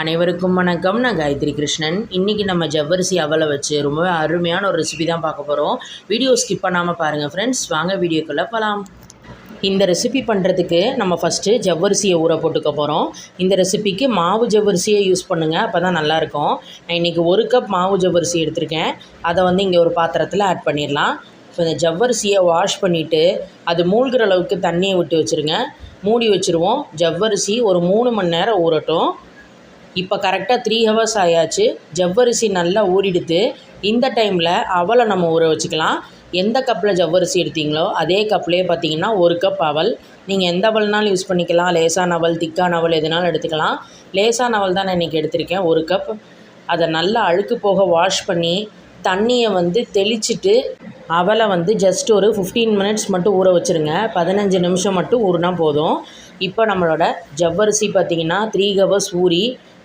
அனைவருக்கும் வணக்கம். நான் காயத்ரி கிருஷ்ணன். இன்றைக்கி நம்ம ஜவ்வரிசி அவலை வச்சு ரொம்பவே அருமையான ஒரு ரெசிபி தான் பார்க்க போகிறோம் வீடியோ ஸ்கிப் பண்ணாமல் பாருங்கள் ஃப்ரெண்ட்ஸ் வாங்க வீடியோக்குள்ளே போகலாம் இந்த ரெசிபி பண்ணுறதுக்கு நம்ம ஃபஸ்ட்டு ஜவ்வரிசியை ஊற போட்டுக்க போகிறோம் இந்த ரெசிபிக்கு மாவு ஜவ்வரிசியை யூஸ் பண்ணுங்கள் அப்போ தான் நல்லாயிருக்கும் நான் இன்றைக்கி ஒரு கப் மாவு ஜவ்வரிசி எடுத்திருக்கேன். அதை வந்து இங்கே ஒரு பாத்திரத்தில் ஆட் பண்ணிடலாம். இப்போ இந்த ஜவ்வரிசியை வாஷ் பண்ணிவிட்டு அது மூழ்கிற அளவுக்கு தண்ணியை விட்டு வச்சுருங்க. மூடி வச்சுருவோம். ஜவ்வரிசி ஒரு மூணு மணி நேரம் ஊறட்டும். இப்போ கரெக்டாக த்ரீ ஹவர்ஸ் ஆயாச்சு. ஜவ்வரிசி நல்லா ஊறிடுத்து இந்த டைமில் அவலை நம்ம ஊற வச்சுக்கலாம். எந்த கப்பில் ஜவ்வரிசி எடுத்தீங்களோ அதே கப்லேயே பார்த்தீங்கன்னா ஒரு கப் அவல். நீங்கள் எந்த அவல்னாலும் யூஸ் பண்ணிக்கலாம். லேசான அவல் திக்கான அவல் எதுனாலும் எடுத்துக்கலாம். லேசான அவல் தான் நான் இன்றைக்கி எடுத்திருக்கேன். ஒரு கப் அதை நல்லா அழுக்கு போக வாஷ் பண்ணி தண்ணியை வந்து தெளிச்சிட்டு அவலை வந்து ஜஸ்ட் ஒரு ஃபிஃப்டீன் மினிட்ஸ் மட்டும் ஊற வச்சுருங்க. பதினஞ்சு நிமிஷம் மட்டும் ஊறினா போதும். இப்போ நம்மளோட ஜவ்வரிசி பார்த்திங்கன்னா த்ரீ ஹவர்ஸ் ஊறி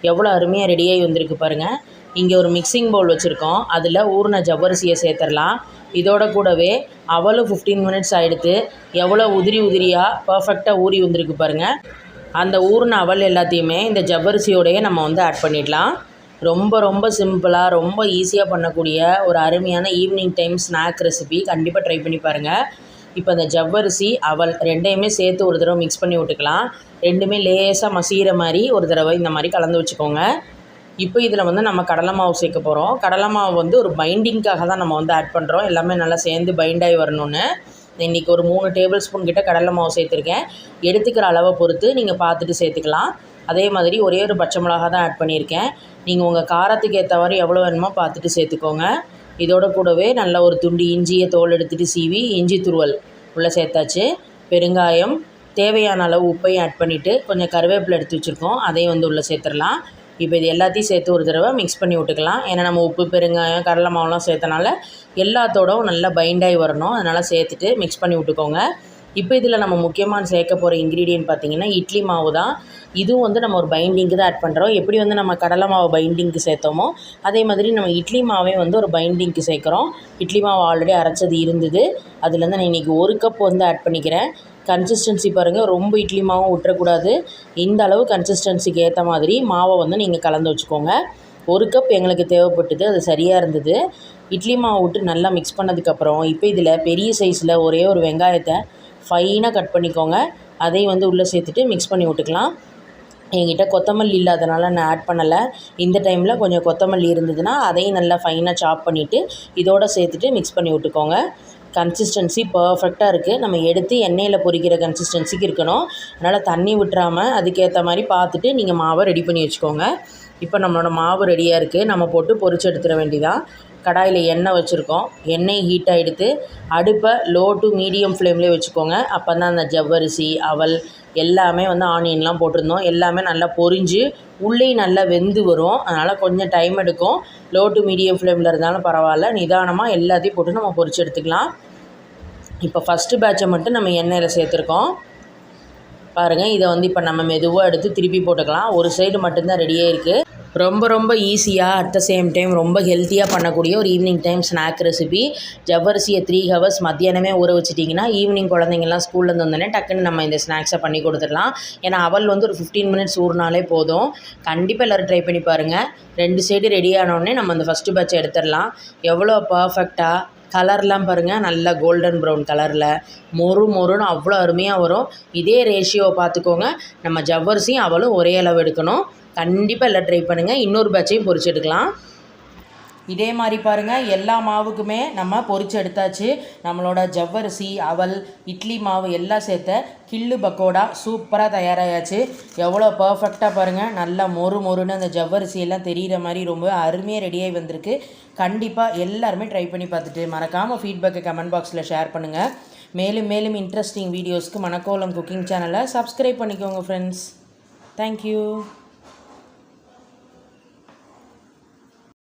எவ்வளோ அருமையாக ரெடியாகி வந்திருக்கு பாருங்கள் இங்கே ஒரு மிக்சிங் பவுல் வச்சுருக்கோம். அதில் ஊறின ஜவ்வரிசியை சேர்த்துடலாம். இதோட கூடவே அவளும் ஃபிஃப்டீன் மினிட்ஸ் ஆகிடுத்து எவ்வளோ உதிரி உதிரியாக பர்ஃபெக்டாக ஊறி வந்திருக்கு பாருங்கள் அந்த ஊறின அவல் எல்லாத்தையுமே இந்த ஜவ்வரிசியோடையே நம்ம வந்து ஆட் பண்ணிடலாம். ரொம்ப ரொம்ப சிம்பிளாக ரொம்ப ஈஸியாக பண்ணக்கூடிய ஒரு அருமையான ஈவினிங் டைம் ஸ்நாக் ரெசிபி கண்டிப்பாக ட்ரை பண்ணி பாருங்கள் இப்போ அந்த ஜவ்வரிசி அவல் ரெண்டையுமே சேர்த்து ஒரு தடவை மிக்ஸ் பண்ணி விட்டுக்கலாம். ரெண்டுமே லேசாக மசிகிற மாதிரி ஒரு தடவை இந்த மாதிரி கலந்து வச்சுக்கோங்க. இப்போ இதில் வந்து நம்ம கடலை மாவு சேர்க்க போகிறோம் கடலை மாவு வந்து ஒரு பைண்டிங்க்காக தான் நம்ம வந்து ஆட் பண்ணுறோம் எல்லாமே நல்லா சேர்ந்து பைண்டாகி வரணும்னு. இன்றைக்கி ஒரு மூணு டேபிள் ஸ்பூன் கிட்ட கடலை மாவு சேர்த்துருக்கேன். எடுத்துக்கிற அளவை பொறுத்து நீங்கள் பார்த்துட்டு சேர்த்துக்கலாம். அதே மாதிரி ஒரே ஒரு பச்சை மிளகா தான் ஆட் பண்ணியிருக்கேன். நீங்கள் உங்கள் காரத்துக்கு ஏற்ற மாதிரி எவ்வளோ வேணுமோ பார்த்துட்டு சேர்த்துக்கோங்க. இதோட கூடவே நல்ல ஒரு துண்டு இஞ்சியை தோல் எடுத்துகிட்டு சீவி இஞ்சி துருவல் உள்ளே சேர்த்தாச்சு. பெருங்காயம் தேவையான அளவு உப்பையும் ஆட் பண்ணிவிட்டு கொஞ்சம் கருவேப்பிலை எடுத்து வச்சுருக்கோம். அதையும் வந்து உள்ளே சேர்த்துடலாம். இப்போ இது எல்லாத்தையும் சேர்த்து ஒரு தடவை மிக்ஸ் பண்ணி விட்டுக்கலாம். ஏன்னா நம்ம உப்பு பெருங்காயம் கடலை மாவுலாம் சேர்த்தனால எல்லாத்தோடவும் நல்லா பைண்டாகி வரணும். அதனால் சேர்த்துட்டு மிக்ஸ் பண்ணி விட்டுக்கோங்க. இப்போ இதில் நம்ம முக்கியமாக சேர்க்க போகிற இன்க்ரீடியன்ட் பார்த்திங்கன்னா இட்லி மாவு தான் இதுவும் வந்து நம்ம ஒரு பைண்டிங்க்கு தான் ஆட் பண்ணுறோம் எப்படி வந்து நம்ம கடலை மாவு பைண்டிங்க்கு சேர்த்தோமோ அதே மாதிரி நம்ம இட்லி மாவே வந்து ஒரு பைண்டிங்க்கு சேர்க்குறோம். இட்லி மாவு ஆல்ரெடி அரைச்சது இருந்தது. அதுலேருந்து நான் இன்றைக்கி ஒரு கப் வந்து ஆட் பண்ணிக்கிறேன். கன்சிஸ்டன்சி பாருங்கள் ரொம்ப இட்லி மாவும் விட்டுறக்கூடாது இந்த அளவு கன்சிஸ்டன்சிக்கு ஏற்ற மாதிரி மாவை வந்து நீங்கள் கலந்து வச்சுக்கோங்க. ஒரு கப் எங்களுக்கு தேவைப்பட்டது அது சரியாக இருந்தது. இட்லி மாவு விட்டு நல்லா மிக்ஸ் பண்ணதுக்கப்புறம் இப்போ இதில் பெரிய சைஸில் ஒரே ஒரு வெங்காயத்தை ஃபைனாக கட் பண்ணிக்கோங்க. அதையும் வந்து உள்ளே சேர்த்துட்டு மிக்ஸ் பண்ணி விட்டுக்கலாம். என்கிட்ட கொத்தமல்லி இல்லாதனால நான் ஆட் பண்ணலை. இந்த டைமில் கொஞ்சம் கொத்தமல்லி இருந்ததுன்னா அதையும் நல்லா ஃபைனாக சாப் பண்ணிவிட்டு இதோடு சேர்த்துட்டு மிக்ஸ் பண்ணி விட்டுக்கோங்க. கன்சிஸ்டன்சி பர்ஃபெக்டாக இருக்குது நம்ம எடுத்து எண்ணெயில் பொரிக்கிற கன்சிஸ்டன்சிக்கு இருக்கணும். அதனால் தண்ணி விட்டுறாமல் அதுக்கேற்ற மாதிரி பார்த்துட்டு நீங்கள் மாவை ரெடி பண்ணி வச்சுக்கோங்க. இப்போ நம்மளோட மாவு ரெடியாக இருக்குது நம்ம போட்டு பொறிச்சு எடுத்துட வேண்டிதான் கடாயில் எண்ணெய் வச்சுருக்கோம். எண்ணெய் ஹீட் ஆகிடுத்து அடுப்பை லோ டு மீடியம் ஃப்ளேம்லேயே வச்சுக்கோங்க. அப்போ தான் அந்த ஜவ்வரிசி அவல் எல்லாமே வந்து ஆனியன்லாம் போட்டிருந்தோம். எல்லாமே நல்லா பொரிஞ்சு உள்ளேயும் நல்லா வெந்து வரும். அதனால் கொஞ்சம் டைம் எடுக்கும். லோ டு மீடியம் ஃப்ளேமில் இருந்தாலும் பரவாயில்ல. நிதானமாக எல்லாத்தையும் போட்டு நம்ம பொரிச்சு எடுத்துக்கலாம். இப்போ ஃபஸ்ட்டு பேட்சை மட்டும் நம்ம எண்ணெயில் சேர்த்துருக்கோம். பாருங்கள் இதை வந்து இப்போ நம்ம மெதுவாக எடுத்து திருப்பி போட்டுக்கலாம். ஒரு சைடு மட்டும்தான் ரெடியாக இருக்குது ரொம்ப ரொம்ப ஈஸியாக அட் த சேம் டைம் ரொம்ப ஹெல்த்தியாக பண்ணக்கூடிய ஒரு ஈவினிங் டைம் ஸ்நாக் ரெசிபி ஜவ்வரிசியை த்ரீ ஹவர்ஸ் மத்தியானமே ஊற வச்சிட்டிங்கன்னா ஈவினிங் குழந்தைங்கலாம் ஸ்கூல்லேருந்து வந்தோடனே டக்குன்னு நம்ம இந்த ஸ்நாக்ஸை பண்ணி கொடுத்துடலாம். ஏன்னா அவள் வந்து ஒரு ஃபிஃப்டீன் மினிட்ஸ் ஊறினாலே போதும். கண்டிப்பாக எல்லோரும் ட்ரை பண்ணி பாருங்கள் ரெண்டு சைடு ரெடி ஆனோடனே நம்ம அந்த ஃபஸ்ட்டு பேட்சை எடுத்துடலாம். எவ்வளோ பர்ஃபெக்டாக கலர்லாம் பாருங்கள் நல்லா கோல்டன் ப்ரௌன் கலரில். மொறு மொறுன்னு அவ்வளோ அருமையாக வரும். இதே ரேஷியோவை பார்த்துக்கோங்க. நம்ம ஜவ்வரிசியும் அவளும் ஒரே அளவு எடுக்கணும். கண்டிப்பாக எல்லாம் ட்ரை பண்ணுங்கள் இன்னொரு பேட்சையும் பொறிச்சு எடுக்கலாம். இதே மாதிரி பாருங்கள் எல்லா மாவுக்குமே நம்ம பொறிச்சு எடுத்தாச்சு. நம்மளோட ஜவ்வரிசி அவல் இட்லி மாவு எல்லாம் சேர்த்த கிள்ளு பக்கோடா சூப்பராக தயாராகியாச்சு எவ்வளோ பர்ஃபெக்டாக பாருங்கள் நல்லா மொறு மொறுன்னு அந்த ஜவ்வரிசி எல்லாம் தெரிகிற மாதிரி ரொம்ப அருமையாக ரெடியாகி வந்திருக்கு. கண்டிப்பாக எல்லாருமே ட்ரை பண்ணி பார்த்துட்டு மறக்காமல் ஃபீட்பேக்கை கமெண்ட் பாக்ஸில் ஷேர் பண்ணுங்கள் மேலும் மேலும் இன்ட்ரெஸ்டிங் வீடியோஸ்க்கு மணக்கோலம் குக்கிங் சேனலை சப்ஸ்கிரைப் பண்ணிக்கோங்க ஃப்ரெண்ட்ஸ் தேங்க்யூ